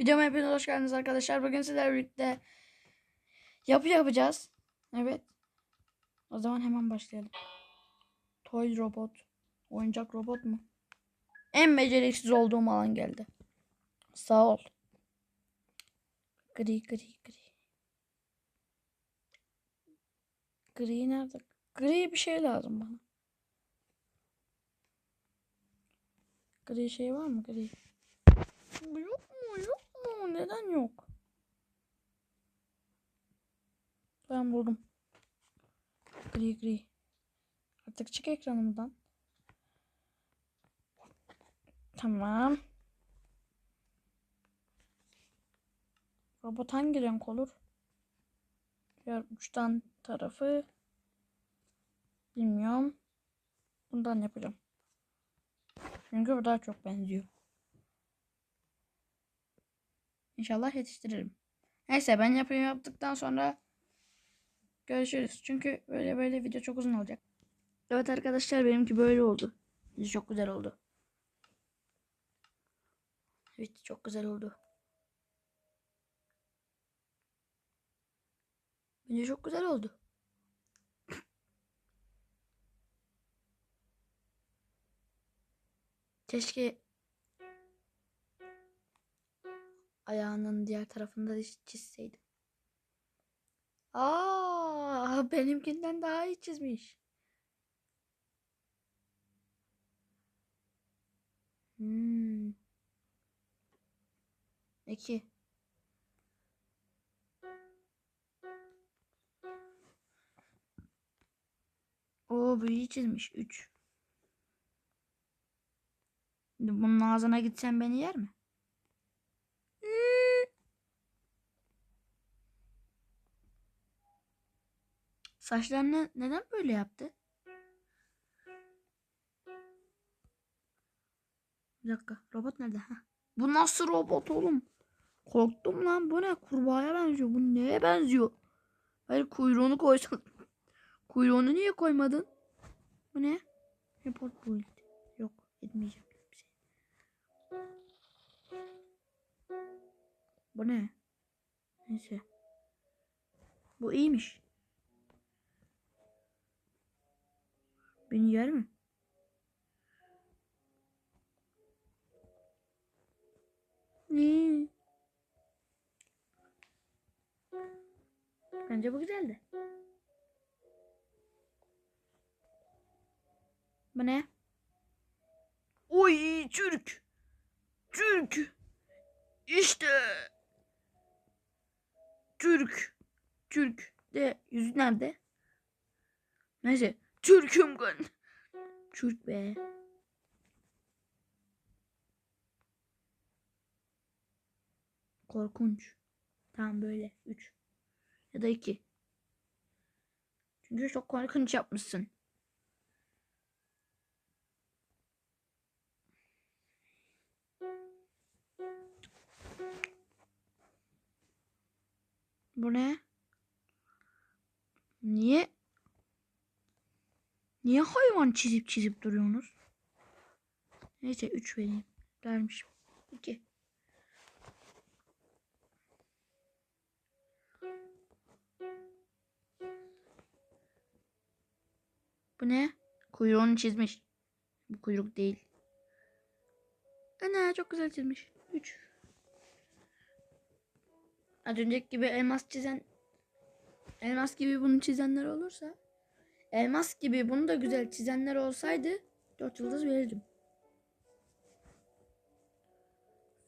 Videoma hepiniz hoş geldiniz arkadaşlar. Bugün sizlerle birlikte yapı yapacağız. Evet. O zaman hemen başlayalım. Toy robot. Oyuncak robot mu? En beceriksiz olduğum alan geldi. Sağ ol. Gri gri gri. Gri nerede? Gri bir şey lazım bana. Gri şey var mı? Gri. Yok mu? Yok mu? Neden yok? Ben buldum. Gri gri. Artık çık ekranımdan. Tamam. Robot hangi renk olur? Diğer uçtan tarafı bilmiyorum. Bundan yapacağım. Çünkü bu daha çok benziyor. İnşallah yetiştiririm. Neyse ben yapayım yaptıktan sonra görüşürüz. Çünkü böyle böyle video çok uzun olacak. Evet arkadaşlar benimki böyle oldu. Çok güzel oldu. Evet çok güzel oldu. Bence çok güzel oldu. Keşke ayağının diğer tarafında da çizseydim. Aa, benimkinden daha iyi çizmiş. Hmm. İki. Bu iyi çizmiş. Üç. Bunun ağzına gitsen beni yer mi? Saçlarını neden böyle yaptı? Bir dakika. Robot nerede? Heh. Bu nasıl robot oğlum? Korktum lan. Bu ne? Kurbağaya benziyor. Bu neye benziyor? Hayır kuyruğunu koysan. Kuyruğunu niye koymadın? Bu ne? Report build. Yok. Etmeyeceğim. Şey. Bu ne? Neyse. Bu iyiymiş. Beni yer mi? Ne? Bence bu güzeldi. Bu ne? Oy Türk. Türk. İşte. Türk. Türk. De yüzü nerede? Neyse. Türk'üm ben. Türk be. Korkunç. Tamam böyle. 3. Ya da 2. Çünkü çok korkunç yapmışsın. Bu ne? Niye? Niye hayvan çizip çizip duruyorsunuz? Neyse 3 vereyim. Dermişim. 2. Bu ne? Kuyruğunu çizmiş. Bu kuyruk değil. Ana çok güzel çizmiş. 3. Az önceki gibi elmas çizen elmas gibi bunu çizenler olursa elmas gibi bunu da güzel çizenler olsaydı 4 yıldız verirdim.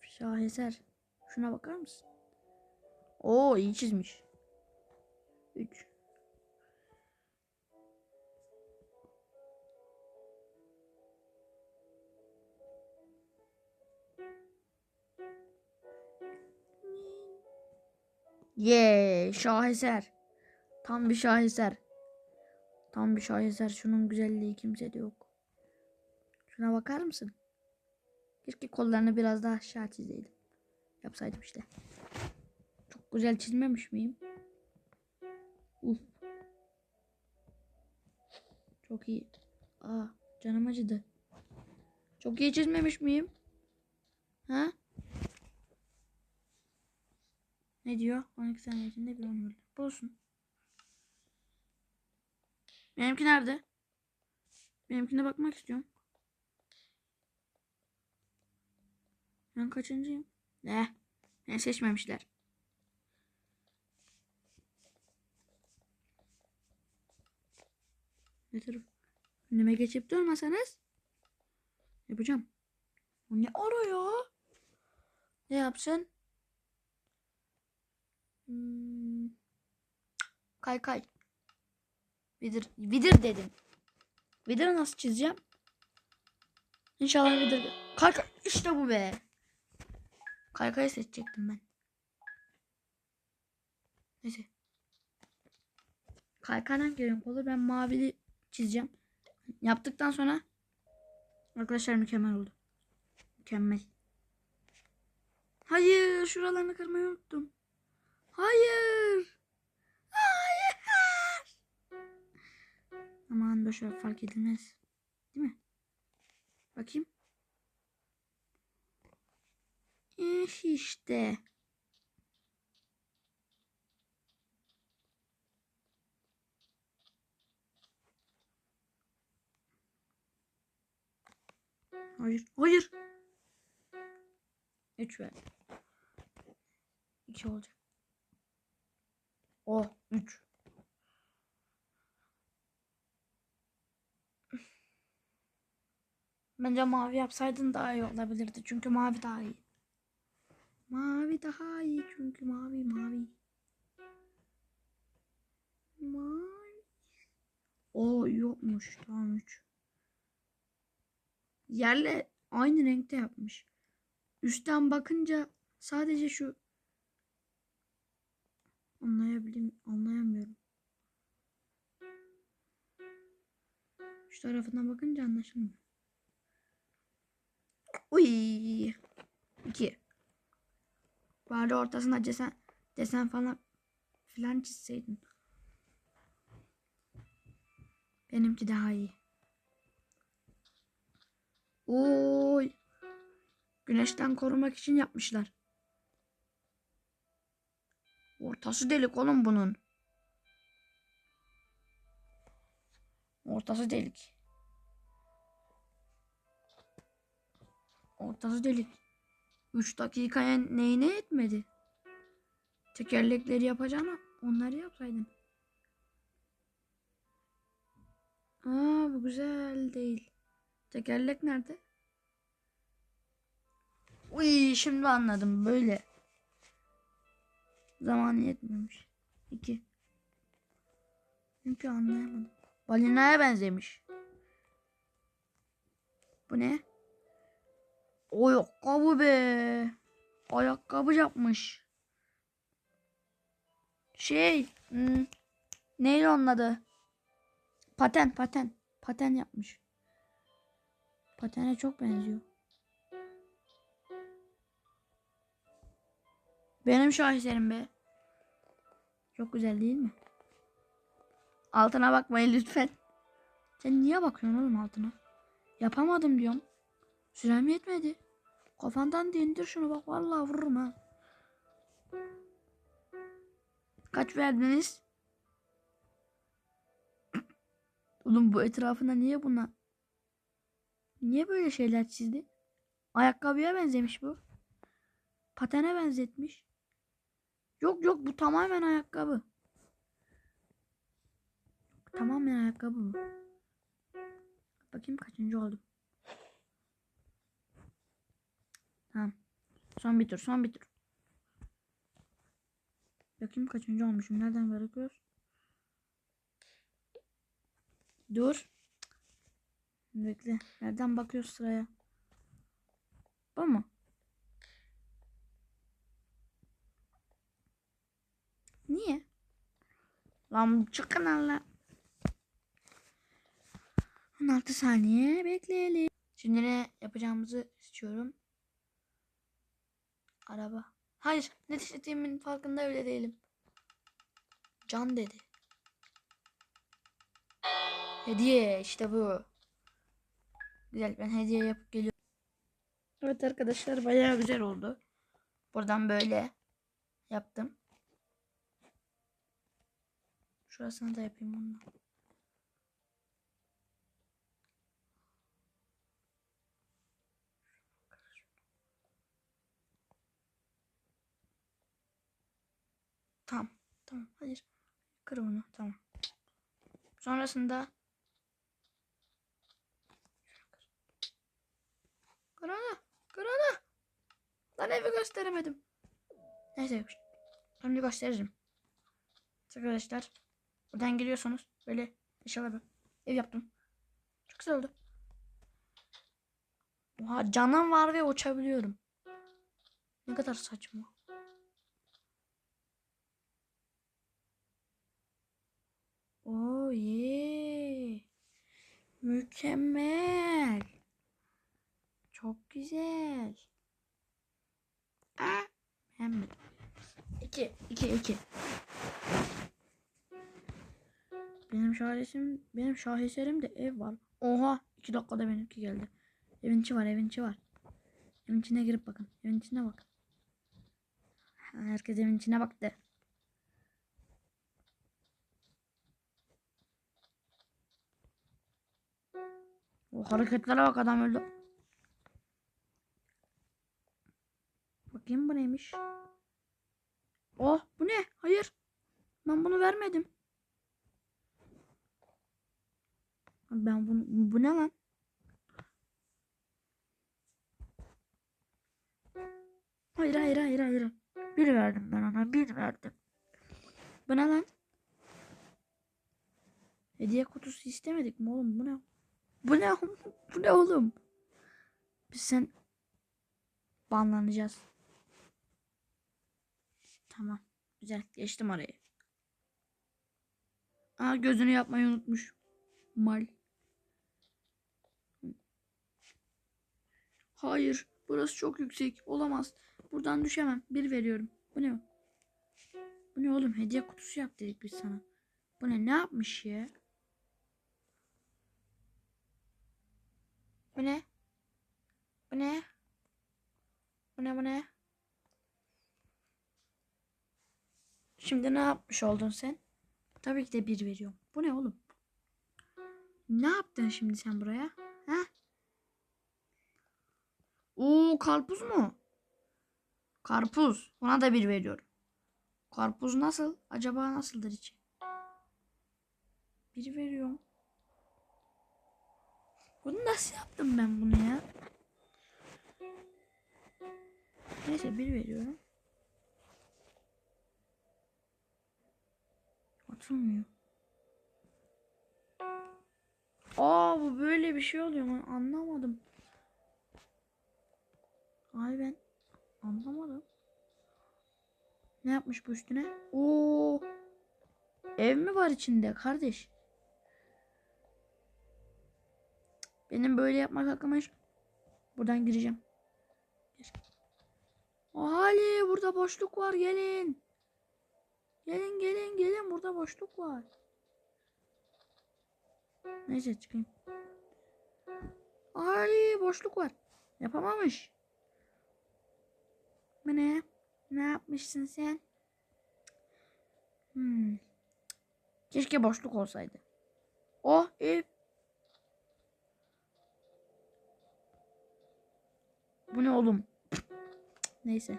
Şaheser. Şuna bakar mısın? Oo iyi çizmiş. 3. Ye şaheser. Tam bir şaheser. Tam bir şaheser. Şunun güzelliği kimsede yok. Şuna bakar mısın? Keşke kollarını biraz daha aşağı çizeydim. Yapsaydım işte. Çok güzel çizmemiş miyim? Uf. Çok iyi. Aa canım acıdı. Çok iyi çizmemiş miyim? Ha? Ne diyor? 12 saniye içinde bir öldü. Bulsun. Benimki nerede? Benimkine bakmak istiyorum. Ben kaçıncıyım? Ne? Beni seçmemişler. Ne taraf? Önüme geçip durmasanız yapacağım. O ne arıyor? Ne yapsın? Hmm. Kay kay. Vidir, vidir dedim. Vidir nasıl çizeceğim? İnşallah vidir. Kay kay. İşte bu be. Kaykayı seçecektim ben. Neyse. Kaykaydan renk olur. Ben mavili çizeceğim. Yaptıktan sonra arkadaşlar mükemmel oldu. Mükemmel. Hayır, şuralarını kırmayı unuttum. Hayır. Aman boşver fark edilmez. Değil mi? Bakayım. Eh işte. Hayır. Hayır. 3 ver. 2 olacak. O 3. Bence mavi yapsaydın daha iyi olabilirdi. Çünkü mavi daha iyi. Mavi daha iyi çünkü mavi mavi. Mavi. O yokmuş. Tamam 3. Yerle aynı renkte yapmış. Üstten bakınca sadece şu anlayabilirim anlayamıyorum. Şu tarafından bakınca anlaşılmıyor. Uy. 2. Bari ortasına desen, desen falan filan çizseydin. Benimki daha iyi. Oy. Güneşten korumak için yapmışlar. Ortası delik oğlum bunun. Ortası delik. Ortası delik. 3 dakikaya neyine etmedi? Tekerlekleri yapacağına onları yapsaydın. Aa bu güzel değil. Tekerlek nerede? Uy şimdi anladım böyle. Zamanı yetmemiş. İki. Çünkü anlayamadım. Balinaya benzemiş. Bu ne? Ayakkabı be. Ayakkabı yapmış. Şey. Hmm, neydi onun adı? Paten paten. Paten yapmış. Patene çok benziyor. Benim şaheserim be. Çok güzel değil mi? Altına bakmayın lütfen. Sen niye bakıyorsun oğlum altına? Yapamadım diyorum. Sürem yetmedi. Kafandan dindir şunu bak vallahi vururum ha. Kaç verdiniz? Oğlum bu etrafına niye buna? Niye böyle şeyler çizdi? Ayakkabıya benzemiş bu. Patene benzetmiş. Yok yok bu tamamen ayakkabı. Tamamen ayakkabı bu. Bakayım kaçıncı oldum. Tamam. Son bir tur, son bir tur. Bakayım kaçıncı olmuşum. Nereden bakıyoruz? Dur. Bekle. Nereden bakıyoruz sıraya? Bu mu? Niye? Lan çıkın Allah. 16 saniye bekleyelim. Şimdi ne yapacağımızı istiyorum. Araba. Hayır ne işlettiğimin farkında öyle değilim. Can dedi. Hediye işte bu. Güzel ben hediye yapıp geliyorum. Evet arkadaşlar bayağı güzel oldu. Buradan böyle yaptım. Şurasını da yapayım onunla. Tamam. Tamam. Hayır. Kır onu. Tamam. Sonrasında Kır onu. Kır onu. Lan evi gösteremedim. Neyse. Şimdi gösteririm. Arkadaşlar. Buradan giriyorsunuz. Böyle inşallah bir ev yaptım. Çok güzel oldu. Oha canım var ve uçabiliyorum. Ne kadar saçma. Oh yeah. Mükemmel. Çok güzel. Aa, beğenmedim. İki, iki, iki. Benim şaheserim, benim şaheserimde ev var. Oha, iki dakikada benimki geldi. Evin içi var, evin içi var. Evin içine girip bakın. Evin içine bak. Herkes evin içine baktı. O hareketlere bak adam öldü. Bakayım bu neymiş? Oh bu ne? Hayır. Ben bunu vermedim. Ben bunu bu ne lan? Hayır hayır hayır hayır. Bir verdim ben ona bir verdim. Bu ne lan? Hediye kutusu istemedik mi oğlum bu ne? Bu ne? Bu ne oğlum? Biz sen banlanacağız. Tamam. Güzel. Geçtim orayı. Aa gözünü yapmayı unutmuş. Mal. Hayır. Burası çok yüksek. Olamaz. Buradan düşemem. Bir veriyorum. Bu ne? Bu ne oğlum? Hediye kutusu yap dedik biz sana. Bu ne? Ne yapmış ya? Bu ne? Bu ne? Bu ne bu ne? Şimdi ne yapmış oldun sen? Tabii ki de bir veriyorum. Bu ne oğlum? Ne yaptın şimdi sen buraya? Ha? Oo karpuz mu? Karpuz. Ona da bir veriyorum. Karpuz nasıl? Acaba nasıldır içi? Bir veriyorum. Bunu nasıl yaptım ben bunu ya? Neyse bir veriyorum. Atılmıyor. Aa bu böyle bir şey oluyor ben anlamadım. Ay ben anlamadım. Ne yapmış bu üstüne? Oo. Ev mi var içinde kardeş? Benim böyle yapmak aklıma. Buradan gireceğim. Gir. Ali burada boşluk var gelin. Gelin gelin gelin burada boşluk var. Neyse çıkayım. Ali boşluk var. Yapamamış. Bu ne? Ne yapmışsın sen? Hmm. Keşke boşluk olsaydı. Oh ev. Bu ne oğlum? Neyse.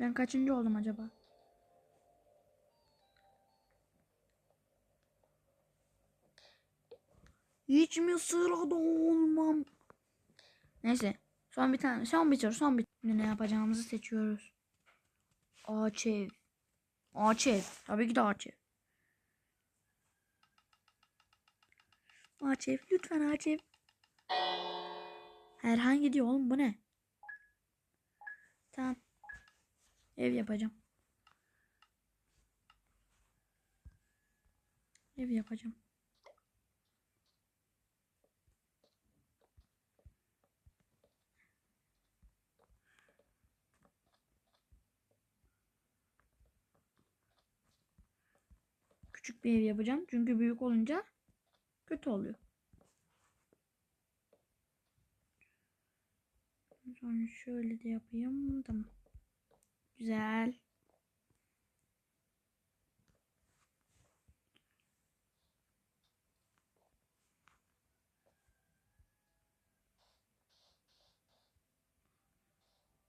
Ben kaçıncı oldum acaba? Hiç mi sırada olmam? Neyse. Son bir tane. Son bir tur. Son bir Şimdi ne yapacağımızı seçiyoruz. Ağaç ev. Ağaç ev. Tabii ki de ağaç. Ağaç ev. Lütfen ağaç ev. Herhangi diyor oğlum bu ne? Tamam. Ev yapacağım. Ev yapacağım. Küçük bir ev yapacağım. Çünkü büyük olunca kötü oluyor. Sonra şöyle de yapayım. Tamam. Güzel.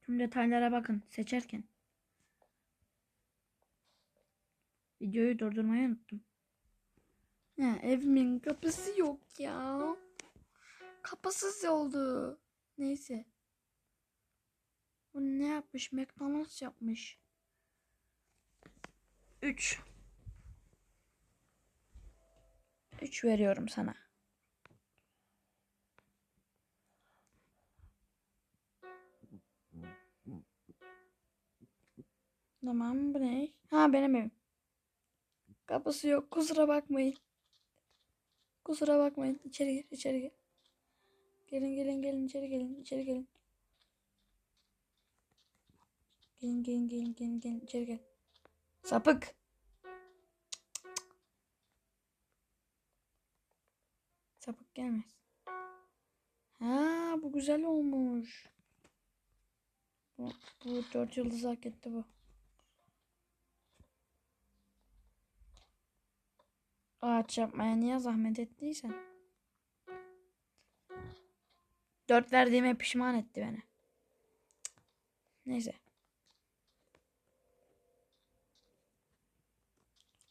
Tüm detaylara bakın seçerken. Videoyu durdurmayı unuttum. Ya evimin kapısı yok ya. Kapısız oldu. Neyse. Bu ne yapmış? McDonald's yapmış. 3 3 veriyorum sana. Tamam bu ne? Ha benim evim. Kapısı yok kusura bakmayın. Kusura bakmayın. İçeri gir, içeri gir. Gelin gelin gelin içeri gelin, içeri gelin. Gelin gelin gelin gelin gelin içeri gel. Sapık. Sapık gelmez. Ha bu güzel olmuş. Bu, bu dört yıldız hak etti bu. Ağaç yapmaya niye zahmet ettiysen. Dört verdiğime pişman etti beni. Neyse.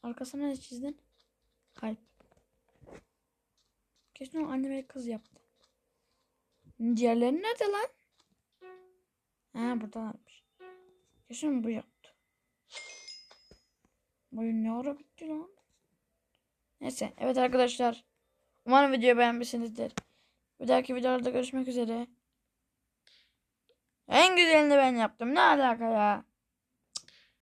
Arkasına ne çizdin? Kalp. Kesin o anneme kız yaptı. Diğerleri nerede lan? Ha buradalarmış. Kesin bu yaptı. Bu ne ara bitti lan? Neyse. Evet arkadaşlar. Umarım videoyu beğenmişsinizdir. Bir dahaki videolarda görüşmek üzere. En güzelini ben yaptım. Ne alaka ya?